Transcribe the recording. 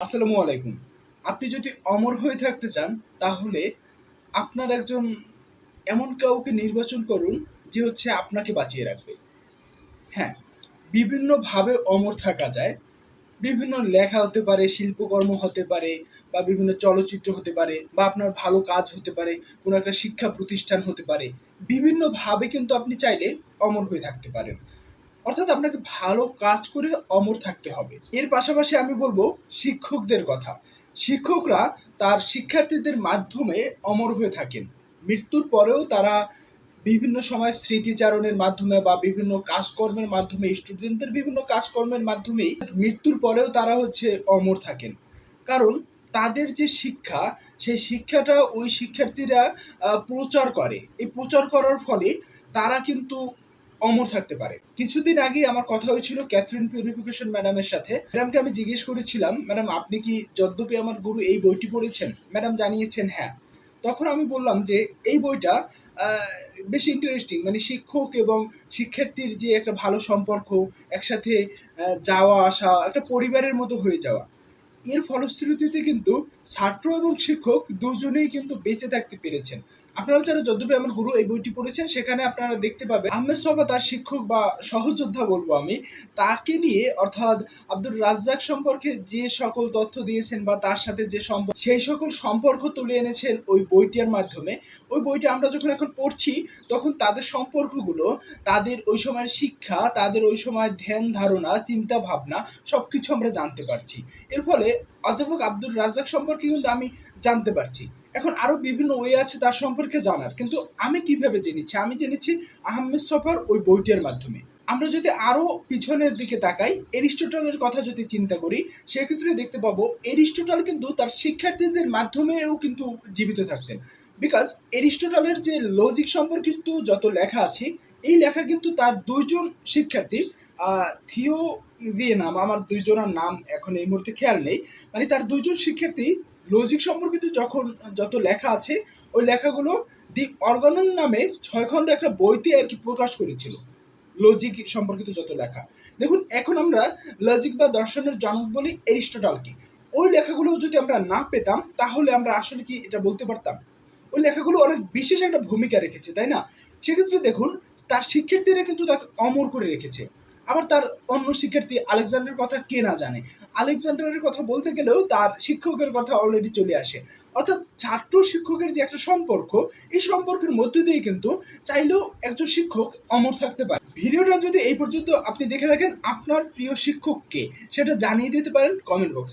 আসসালামু আলাইকুম। আপনি যদি অমর হয়ে থাকতে চান, তাহলে আপনার একজন এমন কাউকে নির্বাচন করুন, যে হচ্ছে আপনাকে বাঁচিয়ে রাখবে। হ্যাঁ বিভিন্নভাবে অমর থাকা যায়। বিভিন্ন লেখা হতে পারে, শিল্পকর্ম হতে পারে, বা বিভিন্ন চলচ্চিত্র হতে পারে, বা আপনার ভালো কাজ হতে পারে, কোনো একটা শিক্ষা প্রতিষ্ঠান হতে পারে। বিভিন্নভাবে কিন্তু আপনি চাইলে অমর হয়ে থাকতে পারেন। অর্থাৎ আপনাকে ভালো কাজ করে অমর থাকতে হবে। এর পাশাপাশি আমি বলব শিক্ষকদের কথা। শিক্ষকরা তার শিক্ষার্থীদের মাধ্যমে অমর হয়ে থাকেন। মৃত্যুর পরেও তারা বিভিন্ন সময় স্মৃতিচারণের মাধ্যমে বা বিভিন্ন কাজকর্মের মাধ্যমে স্টুডেন্টদের বিভিন্ন কাজকর্মের মাধ্যমেই মৃত্যুর পরেও তারা হচ্ছে অমর থাকেন। কারণ তাদের যে শিক্ষা, সেই শিক্ষাটা ওই শিক্ষার্থীরা প্রচার করে। এই প্রচার করার ফলে তারা কিন্তু অমর থাকতে পারে। কিছুদিন আগে আমার কথা হয়েছিল ক্যাথরিন পিউরিফিকেশন ম্যাডামের সাথে। ম্যাডামকে আমি জিজ্ঞেস করেছিলাম, ম্যাডাম, আপনি কি যদ্যপি আমার গুরু এই বইটি পড়েছেন? ম্যাডাম জানিয়েছেন হ্যাঁ। তখন আমি বললাম যে, এই বইটা বেশি ইন্টারেস্টিং মানে শিক্ষক এবং শিক্ষার্থীর যে একটা ভালো সম্পর্ক, একসাথে যাওয়া, আসা, একটা পরিবারের মতো হয়ে যাওয়া। এর ফলশ্রুতিতে কিন্তু ছাত্র এবং শিক্ষক দুজনেই কিন্তু বেঁচে থাকতে পেরেছেন। আপনারা যারা যদ্যপি আমার গুরু এই বইটি পড়েছেন, সেখানে আপনারা দেখতে পাবেন আহমেদ সবা তার শিক্ষক বা সহযোদ্ধা বলব আমি। তাকে নিয়ে অর্থাৎ আব্দুর রাজ্জাক সম্পর্কে যে সকল তথ্য দিয়েছেন বা তার সাথে যে সম্পর্ক সেই সকল সম্পর্ক তুলে এনেছেন ওই বইটির মাধ্যমে, ওই বইটি আমরা যখন এখন পড়ছি, তখন তাদের সম্পর্কগুলো, তাদের ওই সময়ের শিক্ষা, তাদের ওই সময় ধ্যান ধারণা, চিন্তা ভাবনা সব কিছু আমরা জানতে পারছি। এর ফলে অধ্যাপক আব্দুর রাজ্জাক সম্পর্কে কিন্তু আমি জানতে পারছি। এখন আরও বিভিন্ন ওয়ে আছে তার সম্পর্কে জানার। কিন্তু আমি কীভাবে জেনেছি? আমি জেনেছি আহমেদ সফর ওই বইটির মাধ্যমে। আমরা যদি আরও পিছনের দিকে তাকাই, এরিস্টোটলের কথা যদি চিন্তা করি, সেক্ষেত্রে দেখতে পাবো এরিস্টোটল কিন্তু তার শিক্ষার্থীদের মাধ্যমেও কিন্তু জীবিত থাকতেন। বিকজ এরিস্টোটলের যে লজিক সম্পর্কিত যত লেখা আছে, এই লেখা কিন্তু তার দুইজন শিক্ষার্থী থিও দিয়ে নাম, আমার দুইজনের নাম এখন এই মুহূর্তে খেয়াল নেই মানে তার দুইজন শিক্ষার্থী লজিক সম্পর্কিত যখন, যত লেখা আছে, ওই লেখাগুলো দি অর্গানন নামে ছয় খণ্ড একটা বইতে আর কি প্রকাশ করেছিল, লজিক সম্পর্কিত যত লেখা। দেখুন, এখন আমরা লজিক বা দর্শনের জনক বলি এরিস্টোটলকে। ওই লেখাগুলো যদি আমরা না পেতাম, তাহলে আমরা আসলে কি এটা বলতে পারতাম? ওই লেখাগুলো অনেক বিশেষ একটা ভূমিকা রেখেছে, তাই না? সেক্ষেত্রে দেখুন, তার শিক্ষার্থীরা কিন্তু তাকে অমর করে রেখেছে। আবার তার অন্য শিক্ষার্থী আলেকজান্ডারের কথা কে না জানে? আলেকজান্ডারের কথা বলতে গেলেও তার শিক্ষকের কথা অলরেডি চলে আসে। অর্থাৎ ছাত্র শিক্ষকের যে একটা সম্পর্ক, এই সম্পর্কের মধ্য দিয়ে কিন্তু চাইলেও একজন শিক্ষক অমর থাকতে পারে। ভিডিওটা যদি এই পর্যন্ত আপনি দেখে থাকেন, আপনার প্রিয় শিক্ষককে সেটা জানিয়ে দিতে পারেন কমেন্ট বক্সে